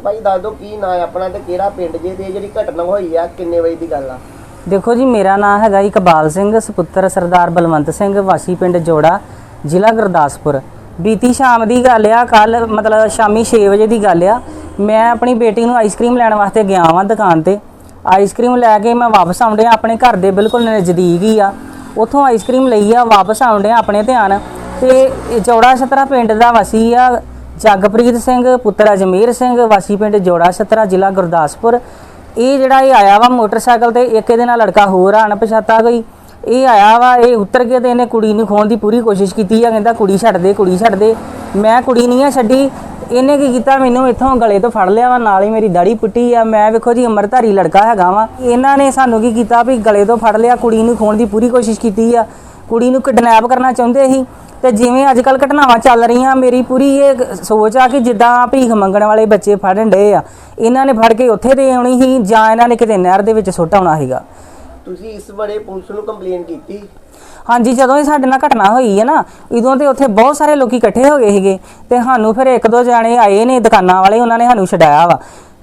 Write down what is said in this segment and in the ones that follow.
ਭਾਈ ਦੱਸ ਦਿਓ ਕੀ ਨਾਂ ਹੈ ਆਪਣਾ ਤੇ ਕਿਹੜਾ ਪਿੰਡ ਜੇ ਤੇ ਇਹ ਜਿਹੜੀ ਘਟਨਾ ਹੋਈ ਆ, ਕਿੰਨੇ ਵਜੇ ਦੀ ਗੱਲ ਆ? ਦੇਖੋ ਜੀ, ਮੇਰਾ ਨਾਮ ਹੈਗਾ ਇਕਬਾਲ ਸਿੰਘ, ਸੁਪੁੱਤਰ ਸਰਦਾਰ ਬਲਵੰਤ ਸਿੰਘ, ਵਾਸੀ ਪਿੰਡ ਜੋੜਾ, ਜ਼ਿਲ੍ਹਾ ਗੁਰਦਾਸਪੁਰ। ਬੀਤੀ ਸ਼ਾਮ ਦੀ ਗੱਲ ਆ ਕੱਲ ਮਤਲਬ ਸ਼ਾਮੀ 6 ਵਜੇ ਦੀ ਗੱਲ ਆ। ਮੈਂ ਆਪਣੀ ਬੇਟੀ ਨੂੰ ਆਈਸਕ੍ਰੀਮ ਲੈਣ ਵਾਸਤੇ ਗਿਆ ਵਾਂ ਦੁਕਾਨ ਤੇ। ਆਈਸਕ੍ਰੀਮ ਲੈ ਕੇ ਮੈਂ ਵਾਪਸ ਆਉਂਦਿਆਂ ਆਪਣੇ ਘਰ ਦੇ ਬਿਲਕੁਲ ਨਜ਼ਦੀਕ ਹੀ ਆ। ਉੱਥੋਂ ਆਈਸਕ੍ਰੀਮ ਲਈ ਆ, ਵਾਪਸ ਆਉਂਦਿਆਂ ਆਪਣੇ ਧਿਆਨ। ਤੇ ਇਹ ਜੋੜਾ ਛਤਰਾ ਪਿੰਡ ਦਾ ਵਸੀ ਆ ਜਗਪ੍ਰੀਤ ਸਿੰਘ, ਪੁੱਤਰ ਅਜਮੇਰ ਸਿੰਘ, ਵਾਸੀ ਪਿੰਡ ਜੋੜਾ ਛਤਰਾ, ਜ਼ਿਲ੍ਹਾ ਗੁਰਦਾਸਪੁਰ। ਇਹ ਜਿਹੜਾ ਇਹ ਆਇਆ ਵਾ ਮੋਟਰਸਾਈਕਲ ਤੇ, ਇੱਕ ਇਹਦੇ ਨਾਲ ਲੜਕਾ ਹੋਰ ਆ ਅਣਪਛਾਤਾ ਗਈ ਇਹ ਆਇਆ ਵਾ, ਇਹ ਉਤਰ ਕੇ ਤੇ ਇਹਨੇ ਕੁੜੀ ਨੂੰ ਖੋਣ ਦੀ ਪੂਰੀ ਕੋਸ਼ਿਸ਼ ਕੀਤੀ ਆ, ਕਹਿੰਦਾ ਕੁੜੀ ਛੱਡ ਦੇ, ਕੁੜੀ ਛੱਡ ਦੇ। ਮੈਂ ਕੁੜੀ ਨਹੀਂ ਆ ਛੱਡੀ। ਇਹਨੇ ਕੀ ਕੀਤਾ? ਮੈਨੂੰ ਇੱਥੋਂ ਗਲੇ ਤੋਂ ਫੜ ਲਿਆ ਵਾ, ਨਾਲ ਹੀ ਮੇਰੀ ਦਾੜੀ ਪੁੱਟੀ ਆ। ਮੈਂ ਵੇਖੋ ਜੀ ਅਮਰਧਾਰੀ ਲੜਕਾ ਹੈਗਾ ਵਾ। ਇਹਨਾਂ ਨੇ ਸਾਨੂੰ ਕੀ ਕੀਤਾ ਵੀ ਗਲੇ ਤੋਂ ਫੜ ਲਿਆ, ਕੁੜੀ ਨੂੰ ਖੋਣ ਦੀ ਪੂਰੀ ਕੋਸ਼ਿਸ਼ ਕੀਤੀ ਆ। ਕੁੜੀ ਨੂੰ ਕਿਡਨੈਪ ਕਰਨਾ ਚਾਹੁੰਦੇ ਸੀ ਤੇ ਜਿਵੇਂ ਅੱਜ ਕੱਲ ਘਟਨਾਵਾਂ ਚੱਲ ਰਹੀਆਂ ਮੇਰੀ ਪੂਰੀ ਇਹ ਸੋਚ ਆ ਕਿ ਜਿੱਦਾਂ ਭੀਖ ਮੰਗਣ ਵਾਲੇ ਬੱਚੇ ਫੜਨ ਡਏ ਆ ਇਹਨਾਂ ਨੇ ਫੜ ਕੇ ਉੱਥੇ ਦੇ ਆਉਣੀ ਸੀ ਜਾਂ ਇਹਨਾਂ ਨੇ ਕਿਤੇ ਨਹਿਰ ਦੇ ਵਿੱਚ ਸੁੱਟ ਆਉਣਾ ਸੀਗਾ। ਤੁਸੀਂ ਇਸ ਬਾਰੇ ਪੁਲਿਸ ਨੂੰ ਕੰਪਲੇਨ ਕੀਤੀ? ਹਾਂਜੀ ਜਦੋਂ ਇਹ ਸਾਡੇ ਨਾਲ ਘਟਨਾ ਹੋਈ ਹੈ ਨਾ ਉਦੋਂ ਤੇ ਉੱਥੇ ਬਹੁਤ ਸਾਰੇ ਲੋਕੀ ਇਕੱਠੇ ਹੋ ਗਏ ਸੀਗੇ ਤੇ ਸਾਨੂੰ ਫਿਰ ਇੱਕ ਦੋ ਜਾਣੇ ਆਏ ਨੇ ਦੁਕਾਨਾਂ ਵਾਲੇ ਉਹਨਾਂ ਨੇ ਸਾਨੂੰ ਛਡਾਇਆ ਵਾ।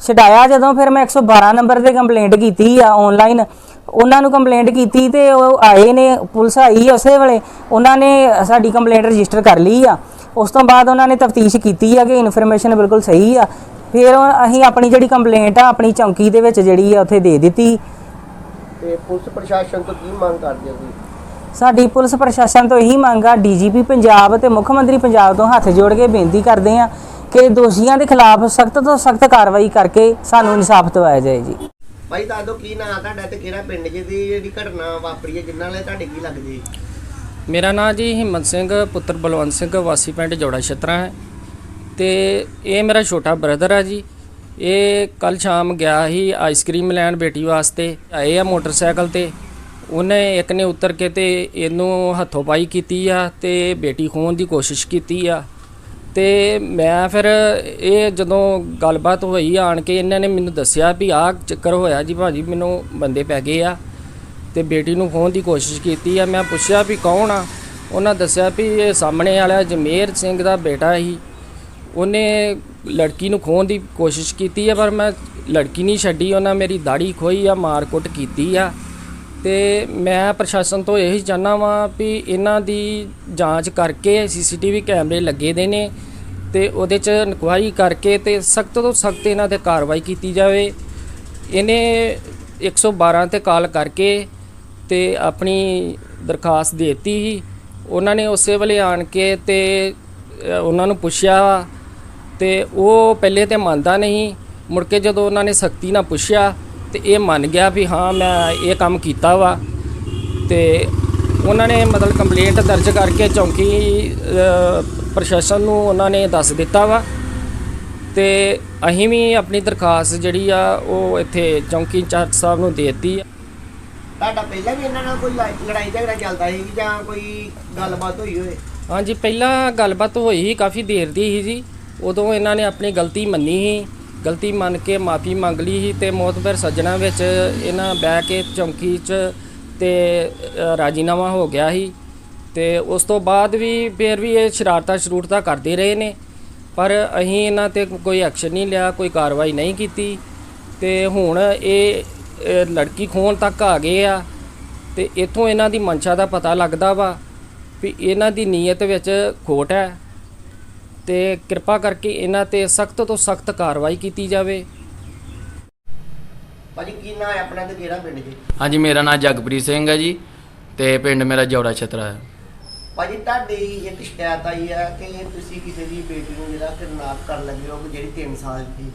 ਛਡਾਇਆ ਜਦੋਂ ਫਿਰ ਮੈਂ 112 ਨੰਬਰ ਤੇ ਕੰਪਲੇਂਟ ਕੀਤੀ ਆ ਆਨਲਾਈਨ ਉਹਨਾਂ ਨੂੰ ਕੰਪਲੇਂਟ ਕੀਤੀ ਤੇ ਉਹ ਆਏ ਨੇ ਪੁਲਿਸ ਆਈ ਉਸੇ ਵੇਲੇ। ਉਹਨਾਂ ਨੇ ਸਾਡੀ ਕੰਪਲੇਂਟ ਰਜਿਸਟਰ ਕਰ ਲਈ ਆ। ਉਸ ਤੋਂ ਬਾਅਦ ਉਹਨਾਂ ਨੇ ਤਫਤੀਸ਼ ਕੀਤੀ ਆ ਕਿ ਇਨਫੋਰਮੇਸ਼ਨ ਬਿਲਕੁਲ ਸਹੀ ਆ। ਫਿਰ ਅਸੀਂ ਆਪਣੀ ਜਿਹੜੀ ਕੰਪਲੇਂਟ ਆ ਆਪਣੀ ਚੌਂਕੀ ਦੇ ਵਿੱਚ ਜਿਹੜੀ ਆ ਉੱਥੇ ਦੇ ਦਿੱਤੀ। ਤੇ ਪੁਲਿਸ ਪ੍ਰਸ਼ਾਸਨ ਤੋਂ ਕੀ ਮੰਗ ਕਰਦੇ ਹੋ ਤੁਸੀਂ? ਸਾਡੀ ਪੁਲਿਸ ਪ੍ਰਸ਼ਾਸਨ ਤੋਂ ਇਹੀ ਮੰਗ ਆ ਡੀਜੀਪੀ ਪੰਜਾਬ ਤੇ ਮੁੱਖ ਮੰਤਰੀ ਪੰਜਾਬ ਤੋਂ ਹੱਥ ਜੋੜ ਕੇ ਬੇਨਤੀ ਕਰਦੇ ਆ ਕਿ ਦੋਸ਼ੀਆਂ ਦੇ ਖਿਲਾਫ ਸਖਤ ਤੋਂ ਸਖਤ ਕਾਰਵਾਈ ਕਰਕੇ ਸਾਨੂੰ ਇਨਸਾਫ ਦਿਵਾਇਆ ਜਾਏ ਜੀ। ਭਾਈ ਦੱਸ ਦਿਓ ਕੀ ਨਾਂ ਤੁਹਾਡਾ ਤੇ ਕਿਹੜਾ ਪਿੰਡ ਜੇ ਦੀ ਜਿਹੜੀ ਘਟਨਾ ਵਾਪਰੀ ਹੈ, ਜਿੰਨਾਂ ਨਾਲ ਤੁਹਾਡੇ ਕੀ ਲੱਗਦੀ ਮੇਰਾ ਨਾਂ ਜੀ ਹਿੰਮਤ ਸਿੰਘ, ਪੁੱਤਰ ਬਲਵੰਤ ਸਿੰਘ, ਵਾਸੀ ਪਿੰਡ ਜੋੜਾ ਛਤਰਾ ਹੈ। ਤੇ ਇਹ ਮੇਰਾ ਛੋਟਾ ਬ੍ਰਦਰ ਆ ਜੀ। ਇਹ ਕੱਲ ਸ਼ਾਮ ਗਿਆ ਸੀ ਆਈਸਕ੍ਰੀਮ ਲੈਣ ਬੇਟੀ ਵਾਸਤੇ, ਆਏ ਆ ਮੋਟਰਸਾਈਕਲ ਤੇ। ਉਹਨੇ ਇੱਕ ਨੇ ਉਤਰ ਕੇ ਤੇ ਇਹਨੂੰ ਹੱਥੋਂ ਪਾਈ ਕੀਤੀ ਆ ਤੇ ਬੇਟੀ ਖੋਣ ਦੀ ਕੋਸ਼ਿਸ਼ ਕੀਤੀ ਆ। ਤੇ ਮੈਂ ਫਿਰ ਇਹ ਜਦੋਂ ਗੱਲਬਾਤ ਹੋਈ ਆਣ ਕੇ, ਇਹਨਾਂ ਨੇ ਮੈਨੂੰ ਦੱਸਿਆ ਵੀ ਆਹ ਚੱਕਰ ਹੋਇਆ ਜੀ ਭਾਜੀ, ਮੈਨੂੰ ਬੰਦੇ ਪੈ ਗਏ ਆ ਤੇ ਬੇਟੀ ਨੂੰ ਖੋਹਣ ਦੀ ਕੋਸ਼ਿਸ਼ ਕੀਤੀ ਆ। ਮੈਂ ਪੁੱਛਿਆ ਵੀ ਕੌਣ ਆ? ਉਹਨਾਂ ਦੱਸਿਆ ਵੀ ਇਹ ਸਾਹਮਣੇ ਵਾਲਾ ਜਮੇਰ ਸਿੰਘ ਦਾ ਬੇਟਾ ਸੀ। ਉਹਨੇ ਲੜਕੀ ਨੂੰ ਖੋਹਣ ਦੀ ਕੋਸ਼ਿਸ਼ ਕੀਤੀ ਆ, ਪਰ ਮੈਂ ਲੜਕੀ ਨਹੀਂ ਛੱਡੀ। ਉਹਨਾਂ ਮੇਰੀ ਦਾੜੀ ਖੋਈ ਆ, ਮਾਰ ਕੁੱਟ ਕੀਤੀ ਆ। ਤੇ ਮੈਂ ਪ੍ਰਸ਼ਾਸਨ ਤੋਂ ਇਹੀ ਚਾਹਨਾ ਵਾਂ ਵੀ ਇਹਨਾਂ ਦੀ ਜਾਂਚ ਕਰਕੇ ਸੀਸੀਟੀਵੀ ਕੈਮਰੇ ਲੱਗੇ ਦੇ ਨੇ ਤੇ ਉਹਦੇ ਚ ਇਨਕੁਆਇਰੀ ਕਰਕੇ ਤੇ ਸਖਤ ਤੋਂ ਸਖਤ ਇਹਨਾਂ ਤੇ ਕਾਰਵਾਈ ਕੀਤੀ ਜਾਵੇ। ਇਹਨੇ 112 ਤੇ ਕਾਲ ਕਰਕੇ ਤੇ ਆਪਣੀ ਦਰਖਾਸਤ ਦੇ ਦਿੱਤੀ ਸੀ। ਉਹਨਾਂ ਨੇ ਉਸੇ ਵੇਲੇ ਆਣ ਕੇ ਤੇ ਉਹਨਾਂ ਨੂੰ ਪੁੱਛਿਆ ਤੇ ਉਹ ਪਹਿਲੇ ਤੇ ਮੰਨਦਾ ਨਹੀਂ। ਮੁੜ ਕੇ ਜਦੋਂ ਉਹਨਾਂ ਨੇ ਸਖਤੀ ਨਾਲ ਪੁੱਛਿਆ ਤੇ ਇਹ ਮੰਨ ਗਿਆ ਵੀ ਹਾਂ ਮੈਂ ਇਹ ਕੰਮ ਕੀਤਾ ਵਾ। ਤੇ ਉਹਨਾਂ ਨੇ ਮਤਲਬ ਕੰਪਲੇਂਟ ਦਰਜ ਕਰਕੇ ਚੌਂਕੀ ਪ੍ਰਸ਼ਾਸਨ ਨੂੰ ਉਹਨਾਂ ਨੇ ਦੱਸ ਦਿੱਤਾ ਵਾ। ਤੇ ਅਸੀਂ ਵੀ ਆਪਣੀ ਦਰਖਾਸਤ ਜਿਹੜੀ ਆ ਉਹ ਇੱਥੇ ਚੌਂਕੀ ਇੰਚਾਰਜ ਸਾਹਿਬ ਨੂੰ ਦੇ ਦਿੱਤੀ ਆ। ਤੁਹਾਡਾ ਪਹਿਲਾਂ ਵੀ ਇਹਨਾਂ ਨਾਲ ਕੋਈ ਲੜਾਈ- ਲੜਾਈ ਝਗੜਾ ਚੱਲਦਾ ਸੀ ਜਾਂ ਕੋਈ ਗੱਲਬਾਤ ਹੋਈ ਹੋਵੇ? ਹਾਂਜੀ ਪਹਿਲਾਂ ਗੱਲਬਾਤ ਹੋਈ ਸੀ ਕਾਫੀ ਦੇਰ ਦੀ ਸੀ ਜੀ। ਉਦੋਂ ਇਹਨਾਂ ਨੇ ਆਪਣੀ ਗਲਤੀ ਮੰਨੀ ਸੀ। ਗਲਤੀ ਮੰਨ ਕੇ ਮਾਫੀ ਮੰਗ ਲਈ ਸੀ ਤੇ ਮੋਤਬਰ ਸੱਜਣਾ ਵਿੱਚ ਇਹਨਾਂ ਬਹਿ ਕੇ ਚੌਂਕੀ 'ਚ ਤੇ ਰਾਜੀਨਾਮਾ ਹੋ ਗਿਆ ਸੀ। ਤੇ ਉਸ ਤੋਂ ਬਾਅਦ ਵੀ ਫਿਰ ਵੀ ਇਹ ਸ਼ਰਾਰਤਾਂ ਸ਼ਰੂਰਤਾਂ ਕਰਦੇ ਰਹੇ ਨੇ। ਪਰ ਅਸੀਂ ਇਹਨਾਂ ਤੇ ਕੋਈ ਐਕਸ਼ਨ ਨਹੀਂ ਲਿਆ, ਕੋਈ ਕਾਰਵਾਈ ਨਹੀਂ ਕੀਤੀ। ਤੇ ਹੁਣ ਇਹ ਲੜਕੀ ਖੋਣ ਤੱਕ ਆ ਗਏ ਆ। ਤੇ ਇਥੋਂ ਇਹਨਾਂ ਦੀ ਮਨਸ਼ਾ ਦਾ ਪਤਾ ਲੱਗਦਾ ਵਾ ਵੀ ਇਹਨਾਂ ਦੀ ਨੀਅਤ ਵਿੱਚ ਖੋਟ ਹੈ। ਤੇ ਕਿਰਪਾ ਕਰਕੇ ਇਹਨਾਂ ਤੇ ਸਖਤ ਤੋਂ ਸਖਤ ਕਾਰਵਾਈ ਕੀਤੀ ਜਾਵੇ। ਭਾਜੀ ਕੀ ਨਾਂ ਹੈ ਆਪਣਾ ਤੇ ਕਿਹੜਾ ਪਿੰਡ ਜੇ? ਹਾਂਜੀ ਮੇਰਾ ਨਾਮ ਜਗਪ੍ਰੀਤ ਸਿੰਘ ਹੈ ਜੀ ਤੇ ਪਿੰਡ ਮੇਰਾ ਜੌੜਾ ਛਤਰਾ ਹੈ। ਭਾਜੀ ਤੁਹਾਡੀ ਇੱਕ ਸ਼ਿਕਾਇਤ ਆਈ ਹੈ ਕਿ ਤੁਸੀਂ ਕਿਸੇ ਦੀ ਬੇਟੀ ਨੂੰ ਜਿਹੜਾ ਕਿਡਨੈਪ ਕਰਨ ਲੱਗੇ ਹੋ ਜਿਹੜੀ 3 ਸਾਲ ਦੀ।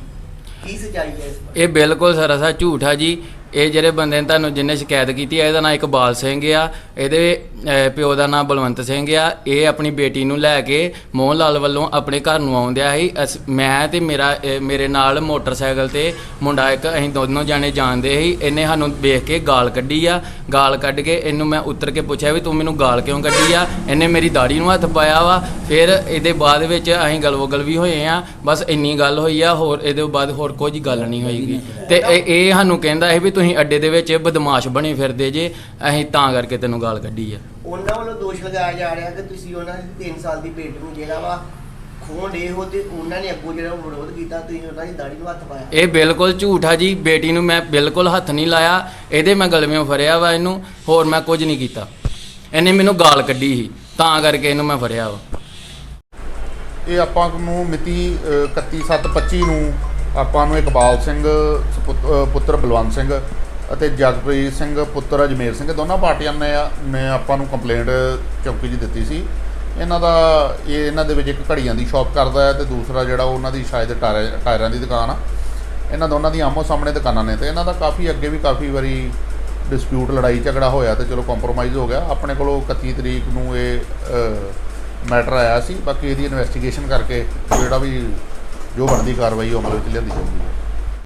ਕੀ ਸਚਾਈ ਹੈ ਇਸ ਬਾਰੇ? ਇਹ ਬਿਲਕੁਲ ਸਰਾਸਰ ਝੂਠ ਆ ਜੀ। ਇਹ ਜਿਹੜੇ ਬੰਦੇ ਨੇ ਤੁਹਾਨੂੰ ਜਿਹਨੇ ਸ਼ਿਕਾਇਤ ਕੀਤੀ ਹੈ ਇਹਦਾ ਨਾਮ ਇਕਬਾਲ ਸਿੰਘ ਆ ਇਹਦੇ ਅਹ, ਪਿਓ ਦਾ ਨਾਮ ਬਲਵੰਤ ਸਿੰਘ ਆ। ਇਹ ਆਪਣੀ ਬੇਟੀ ਨੂੰ ਲੈ ਕੇ ਮੋਹਨ ਲਾਲ ਵੱਲੋਂ ਆਪਣੇ ਘਰ ਨੂੰ ਆਉਂਦਿਆ ਸੀ। ਅਸ- ਮੈਂ ਤੇ ਮੇਰਾ ਇਹ ਮੇਰੇ ਨਾਲ ਮੋਟਰਸਾਈਕਲ ਤੇ ਮੁੰਡਾ ਇੱਕ ਅਸੀਂ ਦੋਨੋਂ ਜਾਣੇ ਜਾਣਦੇ ਸੀ। ਇਹਨੇ ਸਾਨੂੰ ਵੇਖ ਕੇ ਗਾਲ ਕੱਢੀ ਆ। ਗਾਲ ਕੱਢ ਕੇ ਇਹਨੂੰ ਮੈਂ ਉੱਤਰ ਕੇ ਪੁੱਛਿਆ ਵੀ ਤੂੰ ਮੈਨੂੰ ਗਾਲ ਕਿਉਂ ਕੱਢੀ ਆ? ਇਹਨੇ ਮੇਰੀ ਦਾੜੀ ਨੂੰ ਹੱਥ ਪਾਇਆ ਵਾ। ਫਿਰ ਇਹਦੇ ਬਾਅਦ ਵਿੱਚ ਅਸੀਂ ਗਲਵੋਗਲ ਵੀ ਹੋਏ ਆ। ਬਸ ਇੰਨੀ ਗੱਲ ਹੋਈ ਆ ਹੋਰ ਇਹਦੇ ਬਾਅਦ ਹੋਰ ਕੁਝ ਗੱਲ ਨਹੀਂ ਹੋਈਗੀ ਤੇ ਇਹ ਇਹ ਸਾਨੂੰ ਕਹਿੰਦਾ ਸੀ ਵੀ ਤੁਸੀਂ ਅੱਡੇ ਦੇ ਵਿੱਚ ਬਦਮਾਸ਼ ਬਣੇ ਫਿਰਦੇ ਜੇ ਅਸੀਂ ਤਾਂ ਕਰਕੇ ਤੈਨੂੰ ਗਾਲ ਕੱਢੀ ਆ। ਉਹਨਾਂ ਵੱਲੋਂ ਦੋਸ਼ ਲਗਾਇਆ ਜਾ ਰਿਹਾ ਕਿ ਤੁਸੀਂ ਉਹਨਾਂ ਦੀ 3 ਸਾਲ ਦੀ ਬੇਟੀ ਨੂੰ ਜਿਹੜਾ ਵਾ ਇਹ ਹੋ ਤੇ ਉਹਨਾਂ ਨੇ ਅੱਗੋਂ ਜਿਹੜਾ ਵਿਰੋਧ ਕੀਤਾ ਤੁਸੀਂ ਉਹਨਾਂ ਦੀ ਦਾੜੀ ਨੂੰ ਹੱਥ ਪਾਇਆ। ਇਹ ਬਿਲਕੁਲ ਝੂਠ ਆ ਜੀ। ਬੇਟੀ ਨੂੰ ਮੈਂ ਬਿਲਕੁਲ ਹੱਥ ਨਹੀਂ ਲਾਇਆ। ਇਹਦੇ ਮੈਂ ਗਲਵਿਓਂ ਫੜਿਆ ਵਾ ਇਹਨੂੰ ਹੋਰ ਮੈਂ ਕੁਝ ਨਹੀਂ ਕੀਤਾ। ਇਹਨੇ ਮੈਨੂੰ ਗਾਲ ਕੱਢੀ ਸੀ। ਤਾਂ ਕਰਕੇ ਇਹਨੂੰ ਮੈਂ ਫੜਿਆ ਵਾ। ਇਹ ਆਪਾਂ ਨੂੰ ਮਿਤੀ ਅ, 31/7/25 ਨੂੰ ਆਪਾਂ ਨੂੰ ਇਕਬਾਲ ਸਿੰਘ, ਸਪੁੱਤ- ਪੁੱਤਰ ਬਲਵੰਤ ਸਿੰਘ ਅਤੇ ਜਗਪ੍ਰੀਤ ਸਿੰਘ, ਪੁੱਤਰ ਅਜਮੇਰ ਸਿੰਘ ਦੋਨਾਂ ਪਾਰਟੀਆਂ ਨੇ ਨੇ ਆਪਾਂ ਨੂੰ ਕੰਪਲੇਂਟ ਚੌਕੀ 'ਚ ਦਿੱਤੀ ਸੀ। ਇਹਨਾਂ ਦਾ ਇਹ ਇਹਨਾਂ ਦੇ ਵਿੱਚ ਇੱਕ ਘੜੀਆਂ ਦੀ ਸ਼ਾਪ ਕਰਦਾ ਹੈ ਤੇ ਦੂਸਰਾ ਜਿਹੜਾ ਉਹਨਾਂ ਦੀ ਸ਼ਾਇਦ ਟਾਇਰ- ਟਾਇਰਾਂ ਦੀ ਦੁਕਾਨ ਆ। ਇਹਨਾਂ ਦੋਨਾਂ ਦੀ ਆਮੋ ਸਾਹਮਣੇ ਦੁਕਾਨਾਂ ਨੇ ਤੇ ਇਹਨਾਂ ਦਾ ਕਾਫੀ ਅੱਗੇ ਵੀ ਕਾਫੀ ਵਾਰੀ ਡਿਸਪਿਊਟ ਲੜਾਈ ਝਗੜਾ ਹੋਇਆ ਤੇ ਚਲੋ ਕੰਪਰੋਮਾਈਜ਼ ਹੋ ਗਿਆ। ਆਪਣੇ ਕੋਲੋਂ 31 ਤਰੀਕ ਨੂੰ ਇਹ ਮੈਟਰ ਆਇਆ ਸੀ। ਬਾਕੀ ਇਹਦੀ ਇਨਵੈਸਟੀਗੇਸ਼ਨ ਕਰਕੇ ਜਿਹੜਾ ਵੀ ਜੋ ਬਣਦੀ ਕਾਰਵਾਈ ਉਹ ਅਮਲ ਵਿੱਚ ਲਿਆਂਦੀ ਜਾਊਗੀ।